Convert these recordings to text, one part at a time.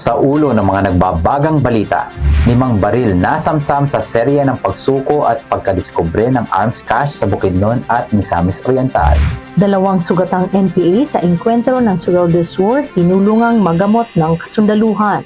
Sa ulo ng mga nagbabagang balita, limang baril nasamsam sa serye ng pagsuko at pagkadiskubre ng arms cache sa Bukidnon at Misamis Oriental. Dalawang sugatang NPA sa engkwentro ng Surigao del Sur tinulungang magamot ng kasundaluhan.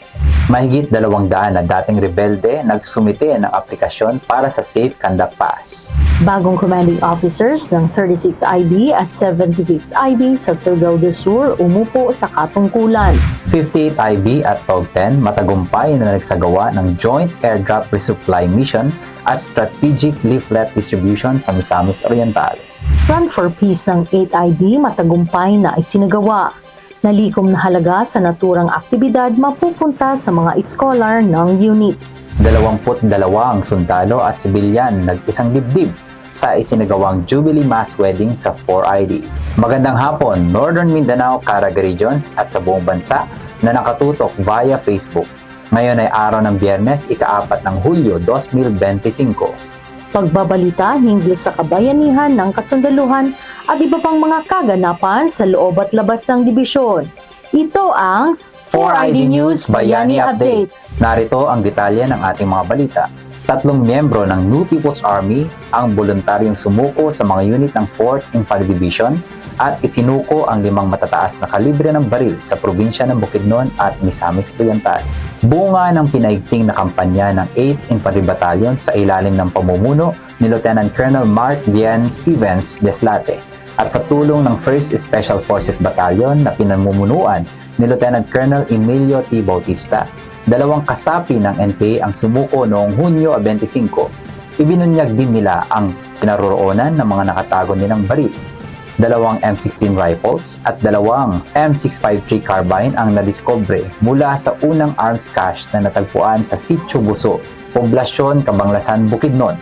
Mahigit dalawang daan na dating rebelde nagsumite ng aplikasyon para sa Safe Conduct Pass. Bagong commanding officers ng 36 IB at 75th IB sa Surigao del Sur umupo sa katungkulan. 58 IB at TOG 10 matagumpay na nagsagawa ng Joint Airdrop Resupply Mission at Strategic Leaflet Distribution sa Misamis Oriental. Run for Peace ng 8IB matagumpay na isinagawa. Nalikom na halaga sa naturang aktibidad mapupunta sa mga scholar ng unit. 22 ang sundalo at sibilyan nag-isang dibdib sa isinagawang Jubilee Mass Wedding sa 4ID. Magandang hapon, Northern Mindanao, Caraga Regions at sa buong bansa na nakatutok via Facebook. Ngayon ay araw ng biyernes, ika-apat ng Hulyo 2025. Pagbabalita hinggil sa kabayanihan ng kasundaluhan at iba pang mga kaganapan sa loob at labas ng dibisyon. Ito ang 4ID News Bayani Update. Narito ang detalye ng ating mga balita. Tatlong miyembro ng New People's Army ang voluntaryong sumuko sa mga unit ng 4th Infantry Division at isinuko ang limang matataas na kalibre ng baril sa probinsya ng Bukidnon at Misamis Oriental. Bunga ng pinaigting na kampanya ng 8th Infantry Battalion sa ilalim ng pamumuno ni Lieutenant Colonel Mark Bien Stevens Deslate at sa tulong ng 1st Special Forces Battalion na pinamumunuan ni Lieutenant Colonel Emilio T. Bautista. Dalawang kasapi ng NPA ang sumuko noong Hunyo 25. Ibinunyag din nila ang kinaroroonan ng mga nakatago nilang baril dalawang M16 rifles at dalawang M653 carbine ang nadiskobre mula sa unang arms cache na natagpuan sa Sitio Buso, Poblasyon, Kabanglasan, Bukidnon.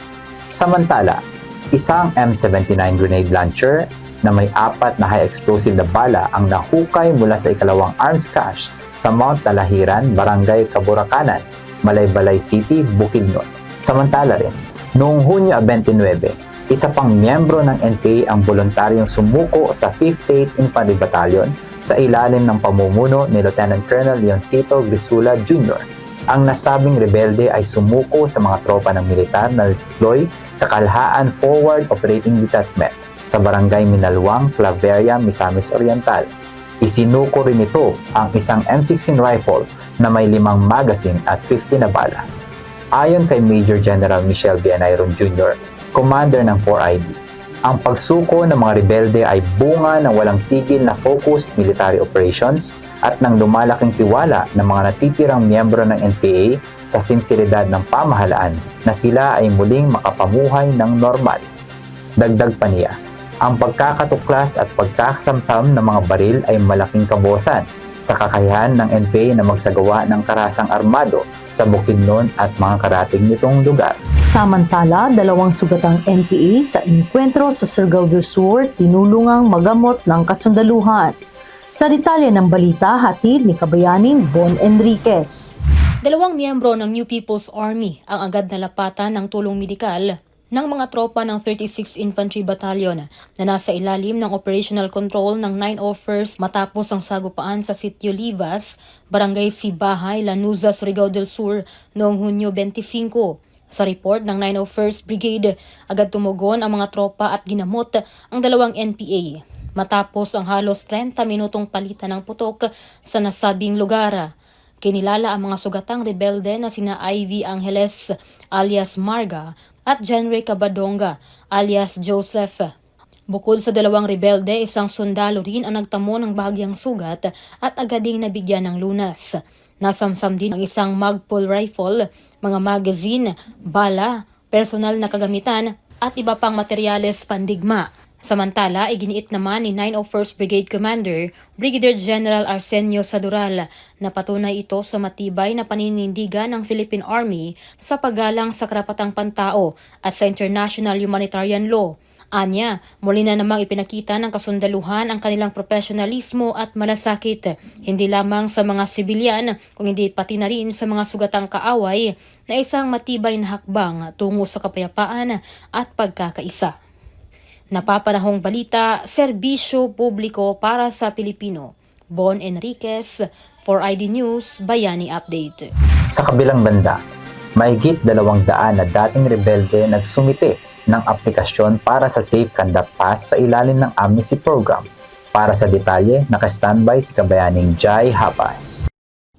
Samantala, isang M79 grenade launcher na may apat na high explosive na bala ang nahukay mula sa ikalawang arms cache sa Mount Talahiran, Barangay Kaburakanan, Malaybalay City, Bukidnon. Samantala rin, noong Hunyo 29, isa pang miyembro ng NPA ang voluntaryong sumuko sa 58th Infantry Battalion sa ilalim ng pamumuno ni Lieutenant Colonel Leoncito Grisula Jr. Ang nasabing rebelde ay sumuko sa mga tropa ng militar na deploy sa Kalhaan Forward Operating Detachment sa Barangay Minalwang, Claveria, Misamis Oriental. Isinuko rin ito ang isang M16 rifle na may limang magazine at 50 na bala. Ayon kay Major General Michel Bianayron Jr., commander ng 4ID. Ang pagsuko ng mga rebelde ay bunga ng walang tigil na focused military operations at ng lumalaking tiwala ng mga natitirang miyembro ng NPA sa sinseridad ng pamahalaan na sila ay muling makapamuhay ng normal. Dagdag pa niya, ang pagkakatuklas at pagkakasamsam ng mga baril ay malaking kabosan sa kakayahan ng NPA na magsagawa ng karasang armado sa Bukidnon at mga karating nitong lugar. Samantala, dalawang sugatang NPA sa enkwentro sa Surigao del Sur tinulungang magamot ng kasundaluhan. Sa detalye ng balita, hatid ni Kabayaning Bon Enriquez. Dalawang miyembro ng New People's Army ang agad nalapatan ng tulong medikal ng mga tropa ng 36 Infantry Battalion na nasa ilalim ng operational control ng 901st matapos ang sagupaan sa Sitio Livas, Barangay Sibahay, Lanuza, Surigao del Sur noong Hunyo 25. Sa report ng 901st Brigade, agad tumugon ang mga tropa at ginamot ang dalawang NPA matapos ang halos 30 minutong palitan ng putok sa nasabing lugar. Kinilala ang mga sugatang rebelde na sina Ivy Angeles alias Marga at Jenry Cabadonga alias Joseph. Bukod sa dalawang rebelde, isang sundalo rin ang nagtamo ng bahagyang sugat at agad ding nabigyan ng lunas. Nasamsam din ang isang magpul rifle, mga magazine, bala, personal na kagamitan at iba pang materyales pandigma. Samantala, iginiit naman ni 901st Brigade Commander Brigadier General Arsenio Sadural na patunay ito sa matibay na paninindigan ng Philippine Army sa paggalang sa karapatang pantao at sa international humanitarian law. Anya, muli na namang ipinakita ng kasundaluhan ang kanilang profesionalismo at malasakit, hindi lamang sa mga sibilyan, kung hindi pati na rin sa mga sugatang kaaway na isang matibay na hakbang tungo sa kapayapaan at pagkakaisa. Napapanahong balita, serbisyo publiko para sa Pilipino. Bon Enriquez, For ID News, Bayani Update. Sa kabilang banda, mahigit dalawang daan na dating rebelde nagsumite ng aplikasyon para sa Safe Conduct Pass sa ilalim ng Amnesty Program. Para sa detalye, nakastandby si kabayaning Jai Hapas.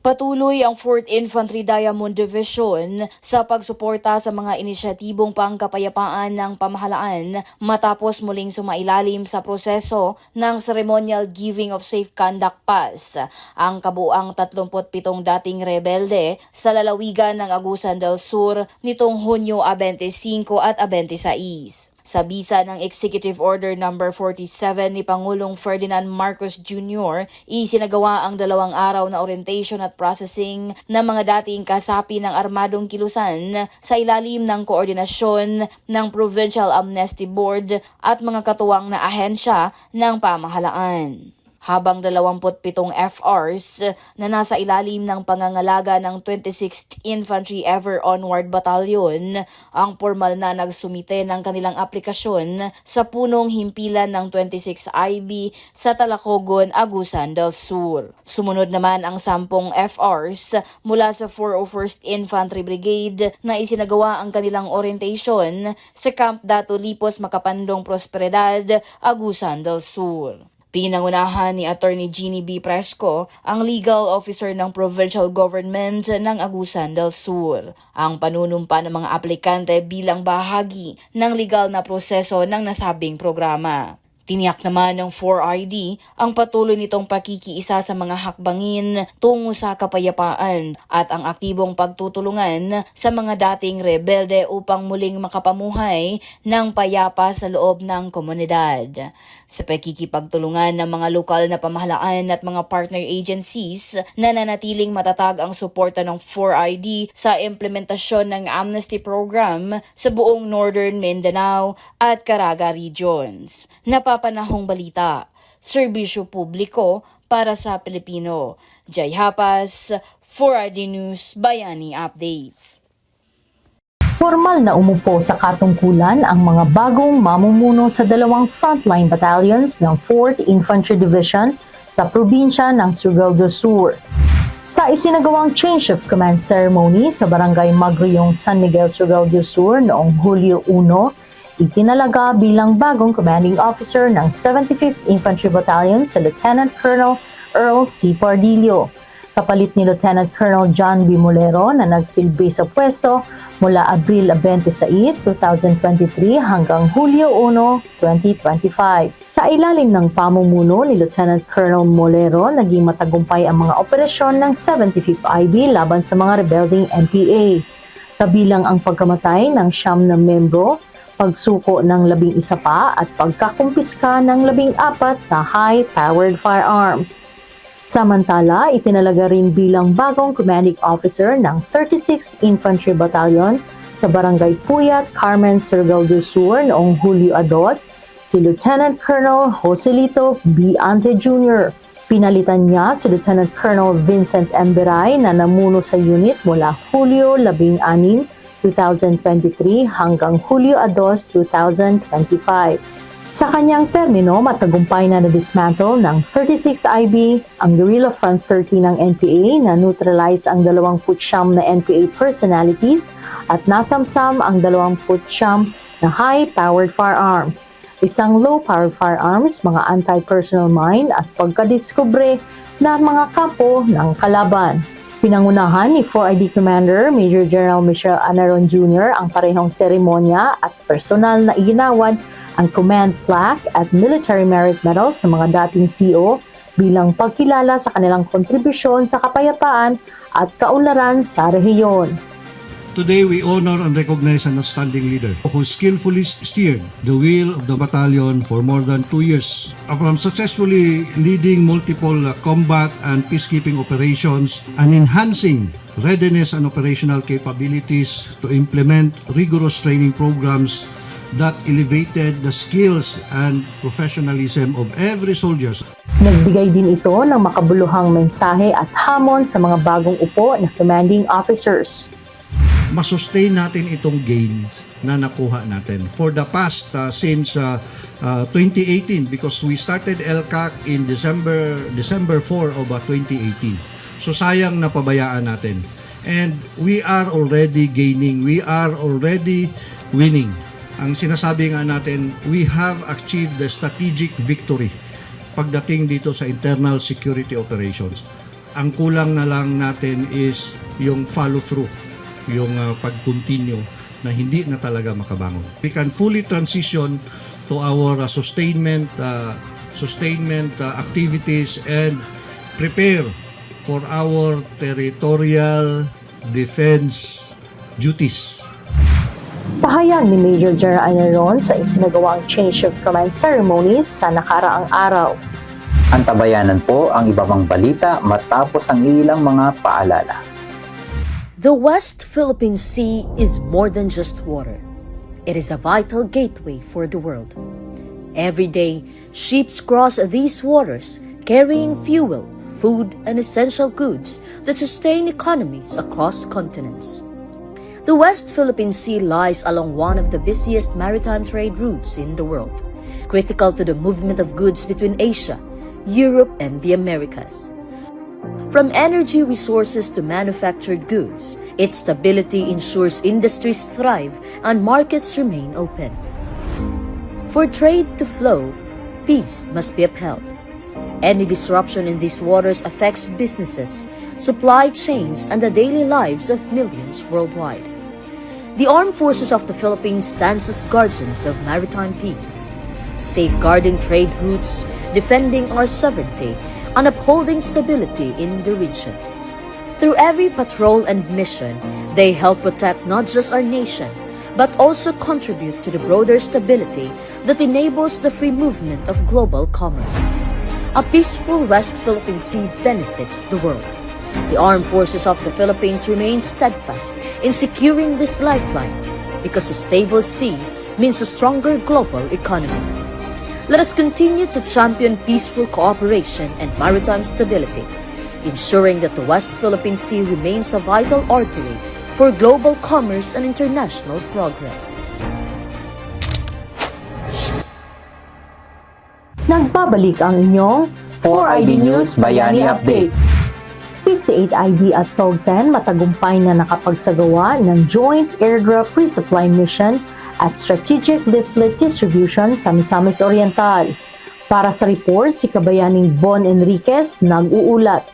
Patuloy ang 4th Infantry Diamond Division sa pagsuporta sa mga inisyatibong pangkapayapaan ng pamahalaan matapos muling sumailalim sa proseso ng ceremonial giving of safe conduct pass ang kabuang 37 dating rebelde sa lalawigan ng Agusan del Sur nitong Hunyo 25 at 26. Sa bisa ng Executive Order No. 47 ni Pangulong Ferdinand Marcos Jr., isinagawa ang dalawang araw na orientation at processing ng mga dating kasapi ng armadong kilusan sa ilalim ng koordinasyon ng Provincial Amnesty Board at mga katuwang na ahensya ng pamahalaan habang 27 FRs na nasa ilalim ng pangangalaga ng 26th Infantry Ever Onward Battalion ang formal na nagsumite ng kanilang aplikasyon sa punong himpilan ng 26 IB sa Talacogon, Agusan del Sur. Sumunod naman ang 10 FRs mula sa 401st Infantry Brigade na isinagawa ang kanilang orientation sa Camp Dato Lipos Makapandong Prosperidad, Agusan del Sur. Pinangunahan ni Attorney Jeannie B. Presco, ang legal officer ng provincial government ng Agusan del Sur, ang panunumpa ng mga aplikante bilang bahagi ng legal na proseso ng nasabing programa. Tiniyak naman ng 4ID ang patuloy nitong pakikiisa sa mga hakbangin tungo sa kapayapaan at ang aktibong pagtutulungan sa mga dating rebelde upang muling makapamuhay ng payapa sa loob ng komunidad. Sa pakikipagtulungan ng mga lokal na pamahalaan at mga partner agencies, nananatiling matatag ang suporta ng 4ID sa implementasyon ng amnesty program sa buong Northern Mindanao at Caraga regions. Napapanahong balita, serbisyo publiko para sa Pilipino. Jai Hapas, 4ID News, Bayani Updates. Formal na umupo sa katungkulan ang mga bagong mamumuno sa dalawang frontline battalions ng 4th Infantry Division sa probinsya ng Surigao del Sur. Sa isinagawang change of command ceremony sa barangay Magriong San Miguel, Surigao del Sur noong Hulyo 1, itinalaga bilang bagong commanding officer ng 75th Infantry Battalion sa Lieutenant Colonel Earl C. Pardillo kapalit ni Lieutenant Colonel John B. Molero na nagsilbi sa pwesto mula Abril 26, 2023 hanggang Hulyo 1, 2025. Sa ilalim ng pamumuno ni Lieutenant Colonel Molero, naging matagumpay ang mga operasyon ng 75th IB laban sa mga rebelding NPA. Kabilang ang pagkamatay ng siyam na membro, pagsuko ng labing isa pa at pagkakumpiska ng labing apat na high-powered firearms. Samantala, itinalaga rin bilang bagong commanding officer ng 36th Infantry Battalion sa Barangay Puyat, Carmen, Surigao del Sur noong Hulyo 2 si Lieutenant Colonel Joselito B. Ante Jr. Pinalitan niya si Lieutenant Colonel Vincent M. Beray na namuno sa unit mula Hulyo 16, 2023 hanggang Hulyo 2, 2025. Sa kanyang termino, matagumpay na na-dismantle ng 36IB ang Guerrilla Front 30 ng NPA na neutralize ang 29 na NPA personalities at nasamsam ang 29 na high-powered firearms, isang low-powered firearms, mga anti-personal mine at pagkadiskubre na mga kampo ng kalaban. Pinangunahan ni 4ID Commander Major General Michelle Anaron Jr. ang parehong seremonya at personal na iginawad ang command plaque at military merit medals sa mga dating CO bilang pagkilala sa kanilang kontribusyon sa kapayapaan at kaunlaran sa rehiyon. Today, we honor and recognize an outstanding leader who skillfully steered the wheel of the battalion for more than two years, from successfully leading multiple combat and peacekeeping operations and enhancing readiness and operational capabilities to implement rigorous training programs that elevated the skills and professionalism of every soldier Nagbigay din ito ng makabuluhang mensahe at hamon sa mga bagong upo na commanding officers. Masustain natin itong gains na nakuha natin for the past uh, since uh, uh, 2018 because we started LCAC in December December 4 of uh, 2018. So sayang na pabayaan natin. And we are already gaining, we are already winning. Ang sinasabi nga natin, we have achieved the strategic victory pagdating dito sa internal security operations. Ang kulang na lang natin is yung follow through, yung uh, pag-continue na hindi na talaga makabangon. We can fully transition to our uh, sustainment uh, sustainment uh, activities and prepare for our territorial defense duties. Pahayag ni Major General Anaron sa isinagawang change of command ceremonies sa nakaraang araw. Ang tabayanan po ang iba pang balita matapos ang ilang mga paalala. The West Philippine Sea is more than just water. It is a vital gateway for the world. Every day, ships cross these waters carrying fuel, food, and essential goods that sustain economies across continents. The West Philippine Sea lies along one of the busiest maritime trade routes in the world, critical to the movement of goods between Asia, Europe, and the Americas. From energy resources to manufactured goods, its stability ensures industries thrive and markets remain open. For trade to flow, peace must be upheld. Any disruption in these waters affects businesses, supply chains, and the daily lives of millions worldwide. The Armed Forces of the Philippines stands as guardians of maritime peace, safeguarding trade routes, defending our sovereignty, and upholding stability in the region. Through every patrol and mission, they help protect not just our nation, but also contribute to the broader stability that enables the free movement of global commerce. A peaceful West Philippine Sea benefits the world. The armed forces of the Philippines remain steadfast in securing this lifeline because a stable sea means a stronger global economy. Let us continue to champion peaceful cooperation and maritime stability, ensuring that the West Philippine Sea remains a vital artery for global commerce and international progress. Nagbabalik ang inyong 4ID News Bayani Update. 58IB at TOG 10 matagumpay na nakapagsagawa ng Joint Airdrop Resupply Mission at Strategic Leaflet Distribution sa Misamis Oriental. Para sa report, si Kabayaning Bon Enriquez nag-uulat.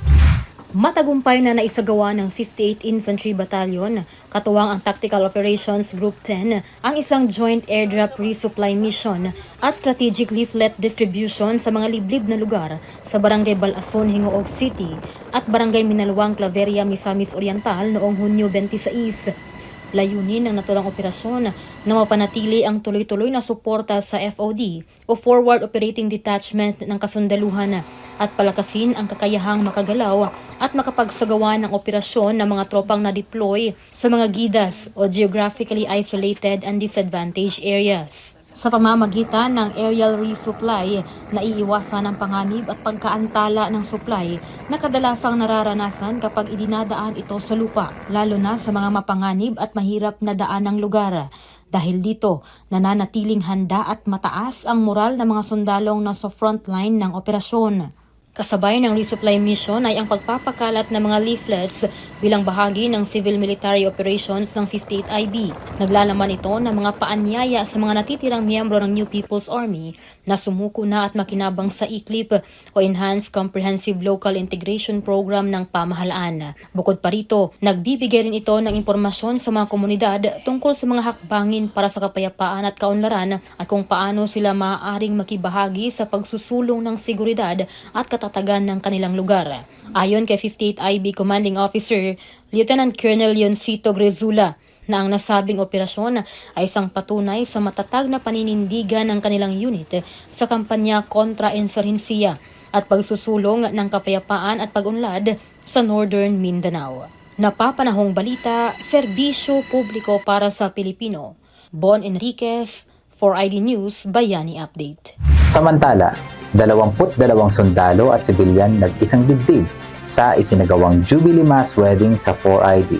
Matagumpay na naisagawa ng 58th Infantry Battalion, katuwang ang Tactical Operations Group 10, ang isang joint airdrop resupply mission at strategic leaflet distribution sa mga liblib na lugar sa Barangay Balason, Hingoog City at Barangay Minalawang, Claveria, Misamis Oriental noong Hunyo 26. Layunin ng natulang operasyon na mapanatili ang tuloy-tuloy na suporta sa FOD o Forward Operating Detachment ng kasundaluhan at palakasin ang kakayahang makagalaw at makapagsagawa ng operasyon ng mga tropang na-deploy sa mga gidas o geographically isolated and disadvantaged areas. Sa pamamagitan ng aerial resupply, naiiwasan ang panganib at pagkaantala ng supply na kadalasang nararanasan kapag idinadaan ito sa lupa, lalo na sa mga mapanganib at mahirap na daan ng lugar. Dahil dito, nananatiling handa at mataas ang moral ng mga sundalong nasa frontline ng operasyon. Kasabay ng resupply mission ay ang pagpapakalat ng mga leaflets bilang bahagi ng civil-military operations ng 58 IB. Naglalaman ito ng mga paanyaya sa mga natitirang miyembro ng New People's Army na sumuko na at makinabang sa ICLIP o Enhanced Comprehensive Local Integration Program ng pamahalaan. Bukod pa rito, nagbibigay rin ito ng impormasyon sa mga komunidad tungkol sa mga hakbangin para sa kapayapaan at kaunlaran at kung paano sila maaaring makibahagi sa pagsusulong ng seguridad at katatagan ng kanilang lugar. Ayon kay 58 IB Commanding Officer, Lieutenant Colonel Leoncito Grezula, na ang nasabing operasyon ay isang patunay sa matatag na paninindigan ng kanilang unit sa kampanya kontra insurhensiya at pagsusulong ng kapayapaan at pag-unlad sa Northern Mindanao. Napapanahong balita, serbisyo publiko para sa Pilipino. Bon Enriquez, 4ID News, Bayani Update. Samantala, 22 sundalo at sibilyan nag-isang dibdib sa isinagawang Jubilee Mass Wedding sa 4ID.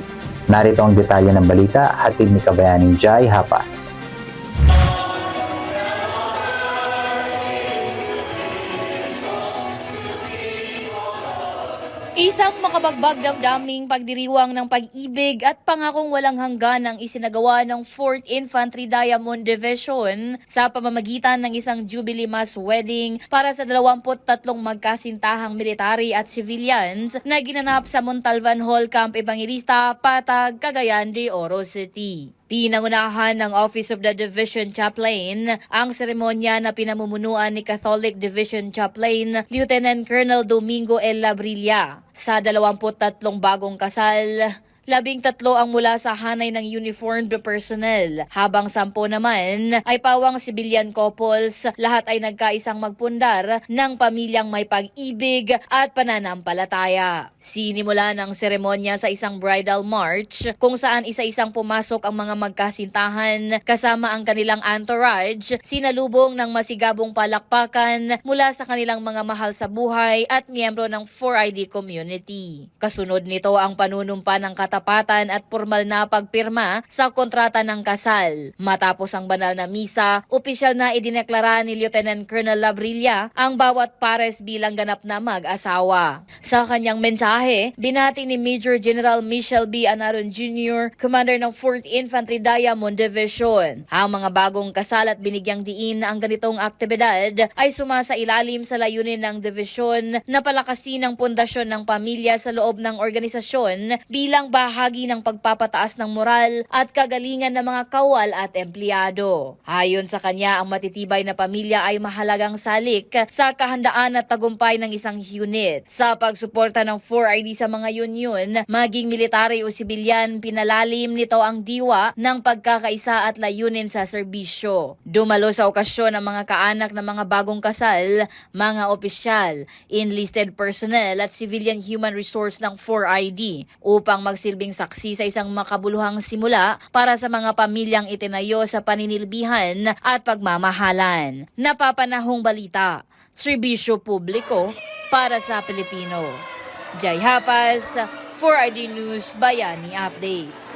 Narito ang detalye ng balita, hatid ni Kabayaning Jai Hapas. Isang makabagbag damdaming pagdiriwang ng pag-ibig at pangakong walang hanggan ang isinagawa ng 4th Infantry Diamond Division sa pamamagitan ng isang Jubilee Mass Wedding para sa 23 magkasintahang military at civilians na ginanap sa Montalvan Hall Camp Evangelista, Patag, Cagayan de Oro City. Pinangunahan ng Office of the Division Chaplain ang seremonya na pinamumunuan ni Catholic Division Chaplain Lieutenant Colonel Domingo L. Labrilla. Sa 23 bagong kasal, Labing tatlo ang mula sa hanay ng uniformed personnel, habang sampo naman ay pawang civilian couples, lahat ay nagkaisang magpundar ng pamilyang may pag-ibig at pananampalataya. Sinimula ng seremonya sa isang bridal march kung saan isa-isang pumasok ang mga magkasintahan kasama ang kanilang entourage, sinalubong ng masigabong palakpakan mula sa kanilang mga mahal sa buhay at miyembro ng 4ID community. Kasunod nito ang panunumpa ng katapatan at formal na pagpirma sa kontrata ng kasal. Matapos ang banal na misa, opisyal na idineklara ni Lieutenant Colonel Labrilla ang bawat pares bilang ganap na mag-asawa. Sa kanyang mensahe, binati ni Major General Michel B. Anaron Jr., Commander ng 4th Infantry Diamond Division. Ang mga bagong kasal at binigyang diin na ang ganitong aktibidad ay sumasa ilalim sa layunin ng division na palakasin ang pundasyon ng pamilya sa loob ng organisasyon bilang bahagi ng pagpapataas ng moral at kagalingan ng mga kawal at empleyado. Ayon sa kanya, ang matitibay na pamilya ay mahalagang salik sa kahandaan at tagumpay ng isang unit. Sa pagsuporta ng 4ID sa mga union, maging military o sibilyan, pinalalim nito ang diwa ng pagkakaisa at layunin sa serbisyo. Dumalo sa okasyon ang mga kaanak ng mga bagong kasal, mga opisyal, enlisted personnel at civilian human resource ng 4ID upang magsilbing saksi sa isang makabuluhang simula para sa mga pamilyang itinayo sa paninilbihan at pagmamahalan. Napapanahong balita, serbisyo publiko para sa Pilipino. Jai Hapas, 4ID News Bayani Updates.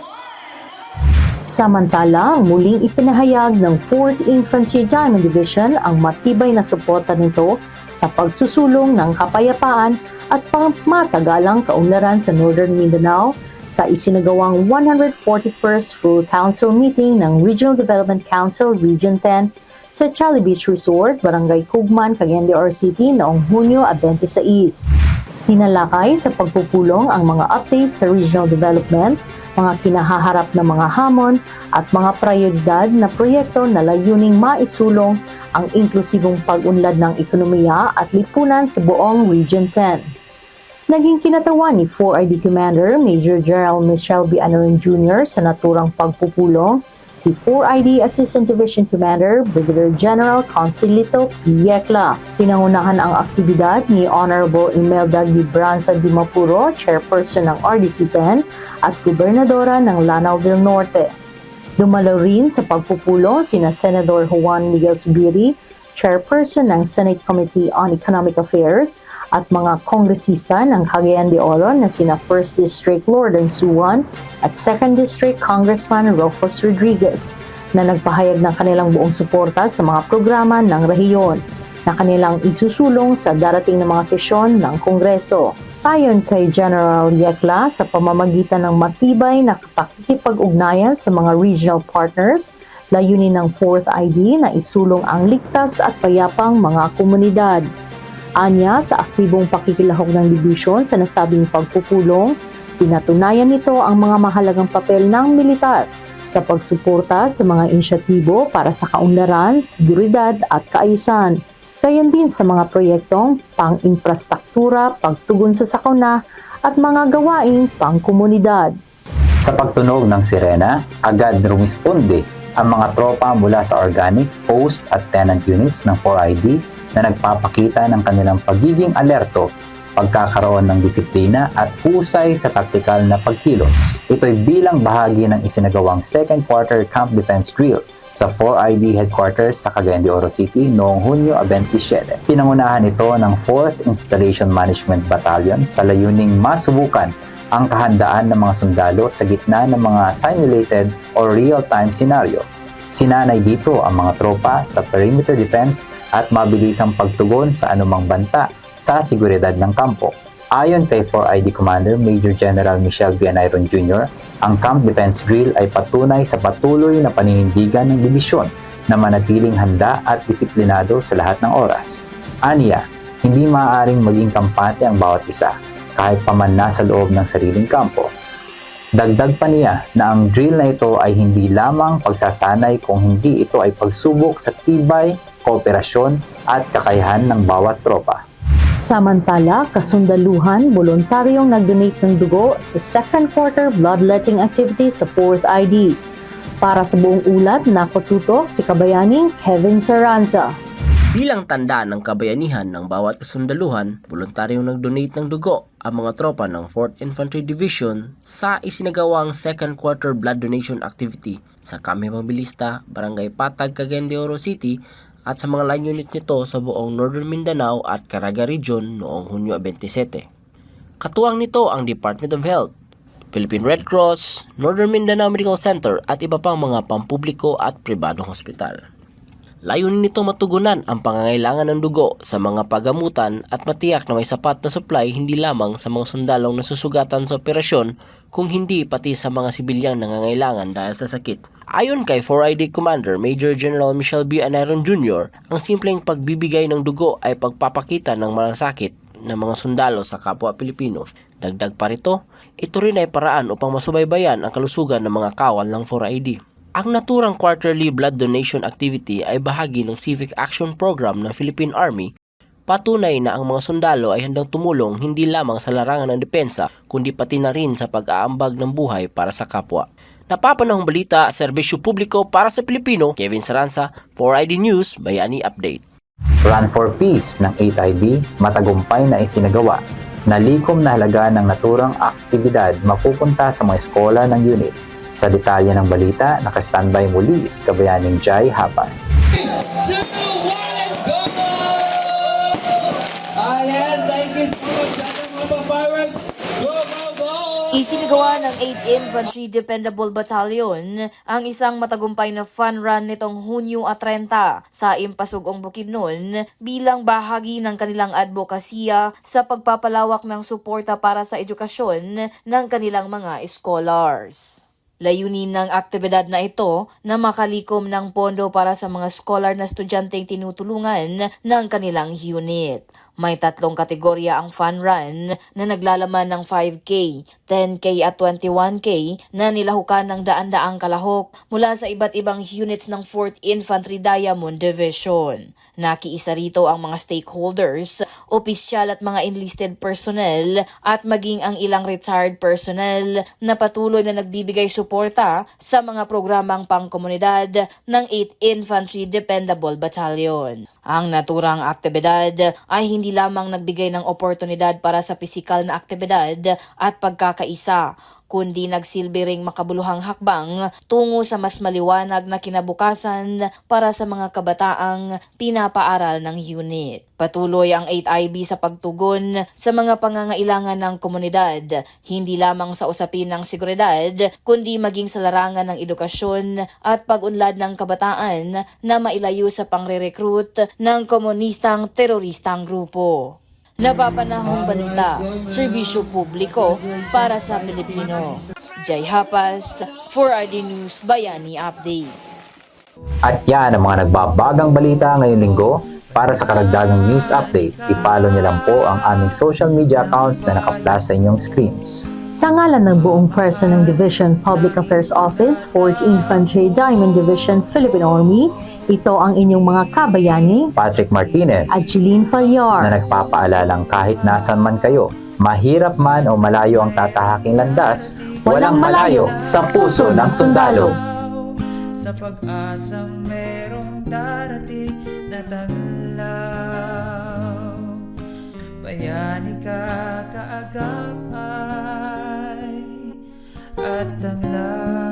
Samantala, muling ipinahayag ng 4th Infantry Diamond Division ang matibay na suporta nito sa pagsusulong ng kapayapaan at pangmatagalang kaunlaran sa Northern Mindanao sa isinagawang 141st Full Council Meeting ng Regional Development Council Region 10 sa Charlie Beach Resort, Barangay Kugman, Cagayan de Oro City noong Hunyo 26. Tinalakay sa pagpupulong ang mga updates sa regional development, mga kinahaharap na mga hamon at mga prioridad na proyekto na layuning maisulong ang inklusibong pag-unlad ng ekonomiya at lipunan sa buong Region 10. Naging kinatawan ni 4ID Commander Major General Michelle B. Anorin Jr. sa naturang pagpupulong si 4ID Assistant Division Commander Brigadier General Consilito. Yekla. Pinangunahan ang aktibidad ni Honorable Imelda Gibranza Dimapuro, Chairperson ng RDC-10 at Gobernadora ng Lanao Norte. Dumalo rin sa pagpupulong sina Senador Juan Miguel Subiri, Chairperson ng Senate Committee on Economic Affairs at mga kongresista ng Cagayan de Oro na sina 1st District Lorden Suwan at 2nd District Congressman Rufus Rodriguez na nagpahayag ng kanilang buong suporta sa mga programa ng rehiyon na kanilang isusulong sa darating na mga sesyon ng Kongreso. Ayon kay General Yekla sa pamamagitan ng matibay na pakikipag-ugnayan sa mga regional partners, layunin ng 4th ID na isulong ang ligtas at payapang mga komunidad. Anya sa aktibong pakikilahok ng dibisyon sa nasabing pagpupulong, pinatunayan nito ang mga mahalagang papel ng militar sa pagsuporta sa mga inisyatibo para sa kaunlaran, seguridad at kaayusan. Gayon din sa mga proyektong pang-infrastruktura, pagtugon sa sakuna at mga gawaing pang-komunidad. Sa pagtunog ng sirena, agad rumisponde ang mga tropa mula sa organic, post at tenant units ng 4ID na nagpapakita ng kanilang pagiging alerto, pagkakaroon ng disiplina at husay sa taktikal na pagkilos. Ito'y bilang bahagi ng isinagawang second quarter camp defense drill sa 4ID headquarters sa Cagayan de Oro City noong Hunyo 27. Pinangunahan ito ng 4th Installation Management Battalion sa layuning masubukan ang kahandaan ng mga sundalo sa gitna ng mga simulated or real-time scenario. Sinanay dito ang mga tropa sa perimeter defense at mabilisang pagtugon sa anumang banta sa seguridad ng kampo. Ayon kay 4ID Commander Major General Michel Vianayron Jr., ang Camp Defense Drill ay patunay sa patuloy na paninindigan ng dibisyon na manatiling handa at disiplinado sa lahat ng oras. Aniya, hindi maaaring maging kampante ang bawat isa kahit pa man nasa loob ng sariling kampo. Dagdag pa niya na ang drill na ito ay hindi lamang pagsasanay kung hindi ito ay pagsubok sa tibay, kooperasyon at kakayahan ng bawat tropa. Samantala, kasundaluhan, voluntaryong nag-donate ng dugo sa second quarter bloodletting activity sa 4th ID. Para sa buong ulat, nakututok si kabayaning Kevin Saranza. Bilang tanda ng kabayanihan ng bawat kasundaluhan, voluntaryong nag-donate ng dugo ang mga tropa ng 4th Infantry Division sa isinagawang second quarter blood donation activity sa Kami Mobilista, Barangay Patag, Cagayan de Oro City at sa mga line unit nito sa buong Northern Mindanao at Caraga Region noong Hunyo 27. Katuwang nito ang Department of Health, Philippine Red Cross, Northern Mindanao Medical Center at iba pang mga pampubliko at pribadong hospital. Layunin nito matugunan ang pangangailangan ng dugo sa mga pagamutan at matiyak na may sapat na supply hindi lamang sa mga sundalong nasusugatan sa operasyon kung hindi pati sa mga sibilyang nangangailangan dahil sa sakit. Ayon kay 4ID Commander Major General Michel B. Anaron Jr., ang simpleng pagbibigay ng dugo ay pagpapakita ng malasakit ng mga sundalo sa kapwa Pilipino. Dagdag pa rito, ito rin ay paraan upang masubaybayan ang kalusugan ng mga kawal ng 4ID. Ang naturang quarterly blood donation activity ay bahagi ng Civic Action Program ng Philippine Army. Patunay na ang mga sundalo ay handang tumulong hindi lamang sa larangan ng depensa, kundi pati na rin sa pag-aambag ng buhay para sa kapwa. Napapanahong balita, serbisyo publiko para sa Pilipino, Kevin Saranza, 4ID News, Bayani Update. Run for Peace ng 8IB matagumpay na isinagawa. Nalikom na halaga ng naturang aktibidad mapupunta sa mga eskola ng unit. Sa detalye ng balita, nakastandby muli si Kabayaning Jai Hapas. two! Isinagawa ng 8th Infantry Dependable Battalion ang isang matagumpay na fun run nitong Hunyo at 30 sa Impasugong Bukidnon bilang bahagi ng kanilang advokasya sa pagpapalawak ng suporta para sa edukasyon ng kanilang mga scholars. Layunin ng aktibidad na ito na makalikom ng pondo para sa mga scholar na estudyanteng tinutulungan ng kanilang unit. May tatlong kategorya ang fun run na naglalaman ng 5K, 10K at 21K na nilahukan ng daan-daang kalahok mula sa iba't ibang units ng 4th Infantry Diamond Division. Nakiisa rito ang mga stakeholders, opisyal at mga enlisted personnel at maging ang ilang retired personnel na patuloy na nagbibigay suporta sa mga programang pangkomunidad ng 8th Infantry Dependable Battalion. Ang naturang aktibidad ay hindi lamang nagbigay ng oportunidad para sa pisikal na aktibidad at pagkakaisa, kundi nagsilbi ring makabuluhang hakbang tungo sa mas maliwanag na kinabukasan para sa mga kabataang pinapaaral ng unit. Patuloy ang 8IB sa pagtugon sa mga pangangailangan ng komunidad, hindi lamang sa usapin ng seguridad, kundi maging sa larangan ng edukasyon at pag-unlad ng kabataan na mailayo sa pangre-recruit ng komunistang teroristang grupo. Napapanahong balita, serbisyo publiko para sa Pilipino. Jay Hapas, 4ID News Bayani Updates. At yan ang mga nagbabagang balita ngayong linggo. Para sa karagdagang news updates, i-follow niyo lang po ang aming social media accounts na naka-flash sa inyong screens. Sa ngalan ng buong person ng Division Public Affairs Office, 4th Infantry Diamond Division, Philippine Army, ito ang inyong mga kabayani Patrick Martinez at Jeline na Falyar. nagpapaalalang kahit nasan man kayo, mahirap man o malayo ang tatahaking landas, walang malayo sa puso ng sundalo. sa pag-asang merong darating na taglaw Bayani ka kaagapay at tanglaw